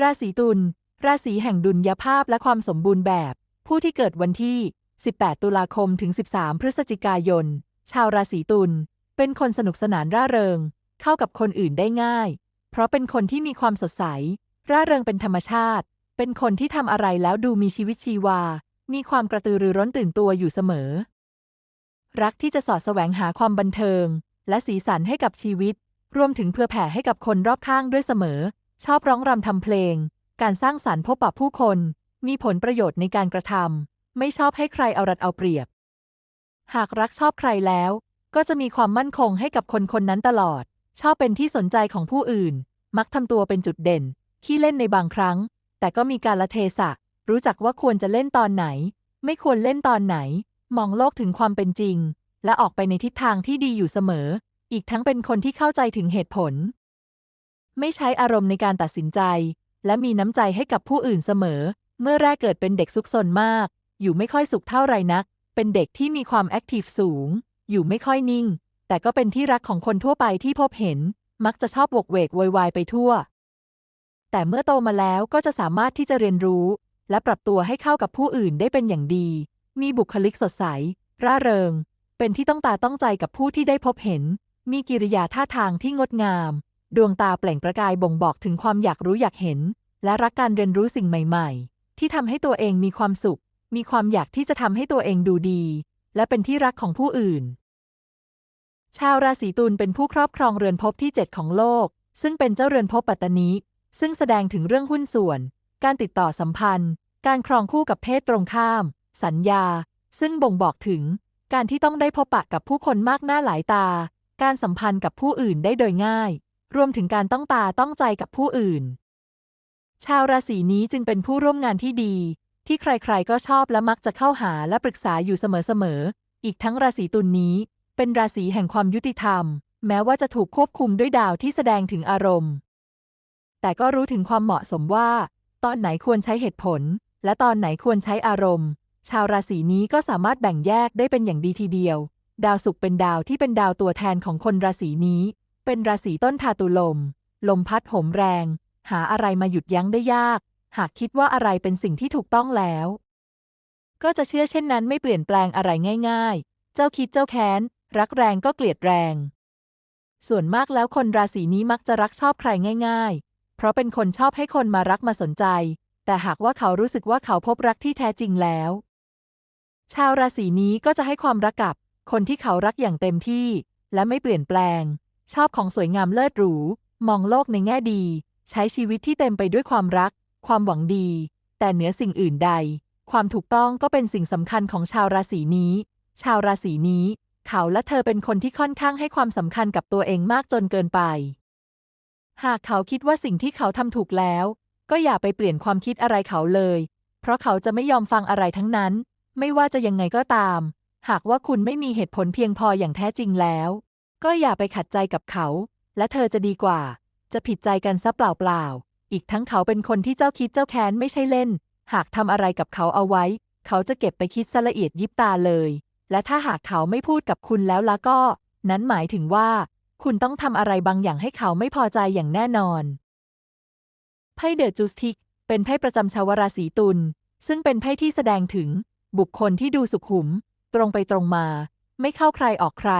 ราศีตุล ราศีแห่งดุลยภาพและความสมบูรณ์แบบ ผู้ที่เกิดวันที่ 18 ตุลาคมถึง 13 พฤศจิกายน ชาวราศีตุล เป็นคนสนุกสนานร่าเริง เข้ากับคนอื่นได้ง่าย เพราะเป็นคนที่มีความสดใส ร่าเริงเป็นธรรมชาติ เป็นคนที่ทำอะไรแล้วดูมีชีวิตชีวา มีความกระตือรือร้นตื่นตัวอยู่เสมอ รักที่จะสอดแสวงหาความบันเทิง และสีสันให้กับชีวิต รวมถึงเพื่อแผ่ให้กับคนรอบข้างด้วยเสมอ ชอบร้องรำทำเพลง การสร้างสรรค์พบปะผู้คน มีผลประโยชน์ในการกระทำไม่ชอบให้ใครเอารัดเอาเปรียบ หากรักชอบใครแล้ว ก็จะมีความมั่นคงให้กับคนคนนั้นตลอด ชอบเป็นที่สนใจของผู้อื่น มักทำตัวเป็นจุดเด่น ขี้เล่นในบางครั้ง แต่ก็มีการละเทศะ รู้จักว่าควรจะเล่นตอนไหน ไม่ควรเล่นตอนไหน มองโลกถึงความเป็นจริง และออกไปในทิศทางที่ดีอยู่เสมอ อีกทั้งเป็นคนที่เข้าใจถึงเหตุผล ไม่ใช้อารมณ์ในการตัดสินใจ และมีน้ำใจให้กับผู้อื่นเสมอ เมื่อแรกเกิดเป็นเด็กซุกซนมาก อยู่ไม่ค่อยสุขเท่าไรนัก เป็นเด็กที่มีความแอคทีฟสูง อยู่ไม่ค่อยนิ่ง แต่ก็เป็นที่รักของคนทั่วไปที่พบเห็น มักจะชอบวกเวกโวยวายไปทั่ว แต่เมื่อโตมาแล้วก็จะสามารถที่จะเรียนรู้ และปรับตัวให้เข้ากับผู้อื่นได้เป็นอย่างดี มีบุคลิกสดใส ร่าเริง เป็นที่ต้องตาต้องใจกับผู้ที่ได้พบเห็น มีกิริยาท่าทางที่งดงาม ดวงตาเปล่งประกายบ่งบอกถึงความอยากรู้อยากเห็น และรักการเรียนรู้สิ่งใหม่ ๆ ที่ทำให้ตัวเองมีความสุข มีความอยากที่จะทำให้ตัวเองดูดี และเป็นที่รักของผู้อื่น ชาวราศีตุลเป็นผู้ครอบครองเรือนภพที่ 7 ของโลก ซึ่งเป็นเจ้าเรือนภพปัตตานีซึ่งแสดงถึงเรื่องหุ้นส่วน การติดต่อสัมพันธ์ การครองคู่กับเพศตรงข้าม สัญญา ซึ่งบ่งบอกถึง การที่ต้องได้พบปะกับผู้คนมากหน้าหลายตา การสัมพันธ์กับผู้อื่นได้โดยง่าย รวมถึงการต้องตาต้องใจกับผู้อื่น ชาวราศีนี้จึงเป็นผู้ร่วมงานที่ดี ที่ใครๆก็ชอบและมักจะเข้าหาและปรึกษาอยู่เสมอๆ อีกทั้งราศีตุลนนี้ เป็นราศีแห่งความยุติธรรม แม้ว่าจะถูกควบคุมด้วยดาวที่แสดงถึงอารมณ์ แต่ก็รู้ถึงความเหมาะสมว่า ตอนไหนควรใช้เหตุผล และตอนไหนควรใช้อารมณ์ ชาวราศีนี้ก็สามารถแบ่งแยกได้เป็นอย่างดีทีเดียวดาวศุกร์เป็นดาวที่เป็นดาวตัวแทนของคนราศีนี้ เป็นราศีต้นทาตุลม ลมพัดโหมแรง หาอะไรมาหยุดยั้งได้ยาก หากคิดว่าอะไรเป็นสิ่งที่ถูกต้องแล้ว ก็จะเชื่อเช่นนั้นไม่เปลี่ยนแปลงอะไรง่าย ๆ เจ้าคิดเจ้าแค้น รักแรงก็เกลียดแรง ส่วนมากแล้วคนราศีนี้มักจะรักชอบใครง่าย ๆ เพราะเป็นคนชอบให้คนมารักมาสนใจ แต่หากว่าเขารู้สึกว่าเขาพบรักที่แท้จริงแล้ว ชาวราศีนี้ก็จะให้ความรักกับ คนที่เขารักอย่างเต็มที่ และไม่เปลี่ยนแปลง ชอบของสวยงามเลิศหรู มองโลกในแง่ดี ใช้ชีวิตที่เต็มไปด้วยความรัก ความหวังดี แต่เหนือสิ่งอื่นใด ความถูกต้องก็เป็นสิ่งสำคัญของชาวราศีนี้ ชาวราศีนี้ เขาและเธอเป็นคนที่ค่อนข้างให้ความสำคัญกับตัวเองมากจนเกินไป หากเขาคิดว่าสิ่งที่เขาทำถูกแล้ว ก็อย่าไปเปลี่ยนความคิดอะไรเขาเลย เพราะเขาจะไม่ยอมฟังอะไรทั้งนั้น ไม่ว่าจะยังไงก็ตาม หากว่าคุณไม่มีเหตุผลเพียงพออย่างแท้จริงแล้ว ก็อย่าไปขัดใจกับเขา และเธอจะดีกว่า จะผิดใจกันซะเปล่าๆ อีกทั้งเขาเป็นคนที่เจ้าคิดเจ้าแค้นไม่ใช่เล่น หากทำอะไรกับเขาเอาไว้ เขาจะเก็บไปคิดซะละเอียดยิบตาเลย และถ้าหากเขาไม่พูดกับคุณแล้วละก็ นั้นหมายถึงว่า คุณต้องทำอะไรบางอย่างให้เขาไม่พอใจอย่างแน่นอน ไพ่เดอะจูสติก เป็นไพ่ประจำชาวราศีตุล ซึ่งเป็นไพ่ที่แสดงถึง บุคคลที่ดูสุขุม ตรงไปตรงมา ไม่เข้าใครออกใคร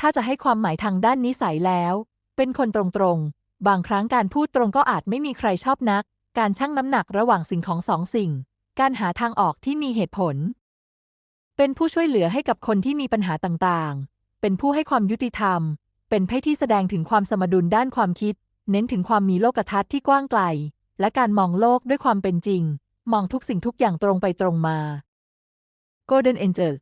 ถ้าจะให้ความหมายทางด้านนิสัยแล้ว เป็นคนตรงๆ บางครั้งการพูดตรงก็อาจไม่มีใครชอบนัก การชั่งน้ำหนักระหว่างสิ่งของสองสิ่ง การหาทางออกที่มีเหตุผล เป็นผู้ช่วยเหลือให้กับคนที่มีปัญหาต่างๆ เป็นผู้ให้ความยุติธรรม เป็นไพ่ที่แสดงถึงความสมดุลด้านความคิด เน้นถึงความมีโลกทัศน์ที่กว้างไกล และการมองโลกด้วยความเป็นจริง มองทุกสิ่งทุกอย่างตรงไปตรงมา Golden Angel